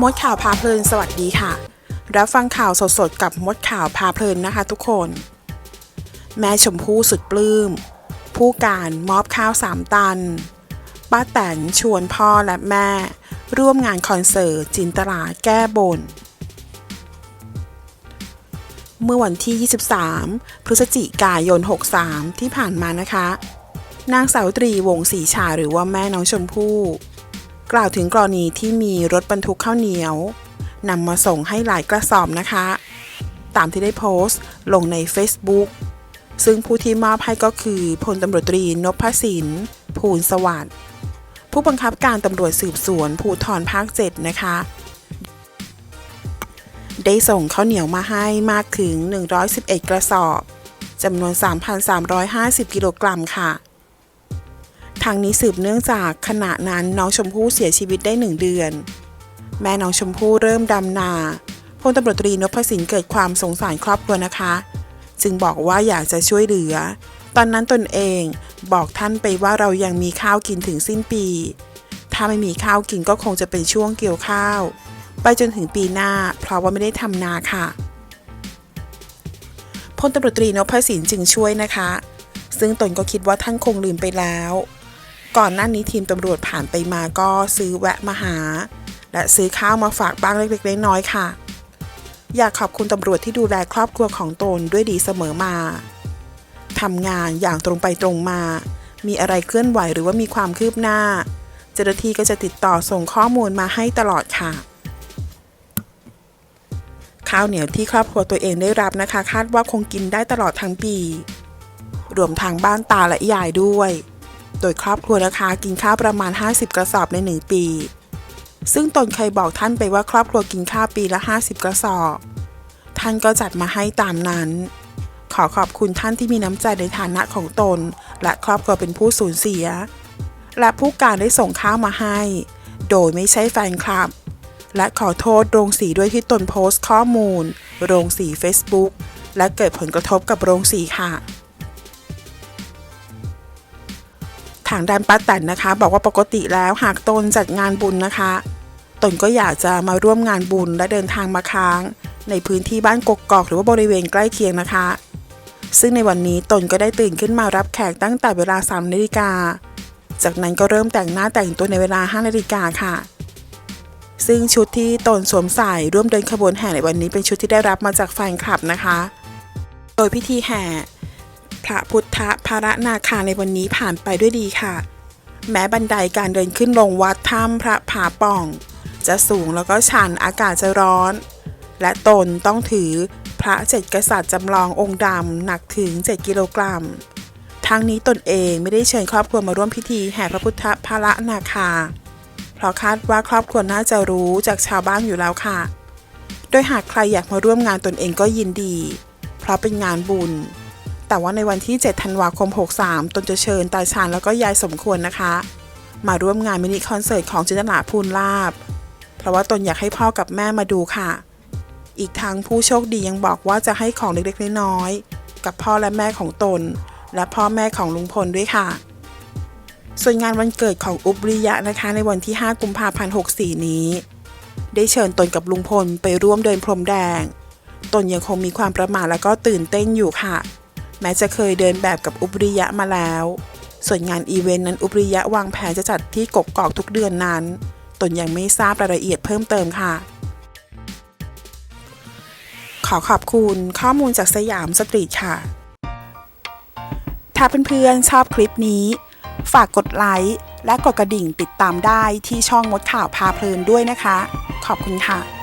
มดข่าวพาเพลินสวัสดีค่ะ รับฟังข่าวสดๆ กับมดข่าวพาเพลินนะคะทุกคน แม่ชมพู่สุดปลื้ม ผู้การมอบข้าวสามตัน ป้าแตนชวนพ่อและแม่ ร่วมงานคอนเสิร์ตจินตลาแก้บน เมื่อวันที่ 23 พฤศจิกายน 63 ที่ผ่านมานะคะ นางสาวตรีวงศรีชาหรือว่าแม่น้องชมพู่ กล่าวถึงกรณีที่มีรถบรรทุกข้าวเหนียวนำมาส่งให้หลายกระสอบนะคะ ตามที่ได้โพสต์ลงใน Facebook ซึ่งผู้ที่มอบให้ก็คือพลตำรวจตรีนพสินภูลสวัสดิ์ผู้บังคับการตำรวจสืบสวนภูธรภาค 7 นะคะ ได้ส่งข้าวเหนียวมาให้มากถึง 111 กระสอบจำนวน 3,350 กิโลกรัมค่ะ ทางนี้สืบเนื่องจากขณะนั้นน้องชมพู่เสียชีวิตได้หนึ่งเดือน แม่น้องชมพู่เริ่มดำนาพลตำรวจตรีนพสินเกิดความสงสารครอบครัวนะคะ จึงบอกว่าอยากจะช่วยเหลือ ตอนนั้นตนเองบอกท่านไปว่าเรายังมีข้าวกินถึงสิ้นปี ถ้าไม่มีข้าวกินก็คงจะเป็นช่วงเกี่ยวข้าว ไปจนถึงปีหน้าเพราะว่าไม่ได้ทำนาค่ะพลตำรวจตรีนพสินจึงช่วยนะคะ ซึ่งตนก็คิดว่าท่านคงลืมไปแล้ว ก่อนหน้านี้ทีมตำรวจผ่านไปมาก็ซื้อแวะมาหา และซื้อข้าวมาฝากบ้างเล็กๆน้อยๆค่ะ อยากขอบคุณตำรวจที่ดูแลครอบครัวของตนด้วยดีเสมอมาทำงานอย่างตรงไปตรงมา มีอะไรเคลื่อนไหวหรือว่ามีความคืบหน้า เจ้าหน้าที่ก็จะติดต่อส่งข้อมูลมาให้ตลอดค่ะ ข้าวเหนียวที่ครอบครัวตัวเองได้รับนะคะ คาดว่าคงกินได้ตลอดทั้งปี รวมทางบ้านตาและยายด้วย โดยครอบครัวนะคะ กินข้าวประมาณ 50 กระสอบใน 1 ปี ซึ่งตนเคยบอกท่านไปว่าครอบครัวกินข้าวปีละ 50 กระสอบ ท่านก็จัดมาให้ตามนั้น ขอขอบคุณท่านที่มีน้ำใจในฐานะของตน และครอบครัวเป็นผู้สูญเสีย และผู้การได้ส่งข้าวมาให้ โดยไม่ใช่แฟนคลับ และขอโทษโรงสีด้วยที่ตนโพสต์ข้อมูล โรงสี Facebook และเกิดผลกระทบกับโรงสีค่ะางด้านป้าแตนนะคะ บอกว่าปกติแล้วหากตนจัดงานบุญนะคะ ตนก็อยากจะมาร่วมงานบุญและเดินทางมาค้าง ในพื้นที่บ้านกกอกหรือว่าบริเวณใกล้เคียงนะคะ ซึ่งในวันนี้ตนก็ได้ตื่นขึ้นมารับแขกตั้งแต่เวลา3นาฬิกาจากนั้นก็เริ่มแต่งหน้าแต่งตัวในเวลา5นาฬิกาค่ะ ซึ่งชุดที่ตนสวมใส่ร่วมเดินขบวนแห่ในวันนี้เป็นชุดที่ได้รับมาจากแฟนคลับนะคะ โดยพิธีแห่ พระพุทธภารนาคาในวันนี้ผ่านไปด้วยดีค่ะ แม้บันไดการเดินขึ้นลงวัดถ้ำพระผาป่อง จะสูงแล้วก็ชันอากาศจะร้อน และตนต้องถือพระเจ็ดกษัตริย์จำลององค์ดำหนักถึง 7 กิโลกรัม ทั้งนี้ตนเองไม่ได้เชิญครอบครัวมาร่วมพิธีแห่พระพุทธภารนาคา เพราะคาดว่าครอบครัวน่าจะรู้จากชาวบ้านอยู่แล้วค่ะ โดยหากใครอยากมาร่วมงานตนเองก็ยินดี เพราะเป็นงานบุญ แต่ว่าในวันที่ 7 ธันวาคม 63 ตนจะเชิญตาชาญแล้วก็ยายสมควรนะคะ มาร่วมงานมินิคอนเสิร์ตของจินตลาภูลลาบ เพราะว่าตนอยากให้พ่อกับแม่มาดูค่ะ อีกทางผู้โชคดียังบอกว่าจะให้ของเล็กๆน้อยๆกับพ่อและแม่ของตน และพ่อแม่ของลุงพลด้วยค่ะ ส่วนงานวันเกิดของอุบริยะนะคะ ในวันที่ 5 กุมภาพันธ์64 นี้ ได้เชิญตนกับลุงพลไปร่วมเดินพรมแดง ตนยังคงมีความประหม่าแล้วก็ตื่นเต้นอยู่ค่ะ แม้จะเคยเดินแบบกับอุบริยะมาแล้ว ส่วนงานอีเวนต์นั้นอุบริยะวางแผนจะจัดที่กกกอกทุกเดือนนั้น ตนยังไม่ทราบรายละเอียดเพิ่มเติมค่ะ ขอขอบคุณข้อมูลจากสยามสตรีทค่ะ ถ้าเพื่อนๆชอบคลิปนี้ ฝากกดไลค์และกดกระดิ่งติดตามได้ที่ช่องมดข่าวพาเพลินด้วยนะคะ ขอบคุณค่ะ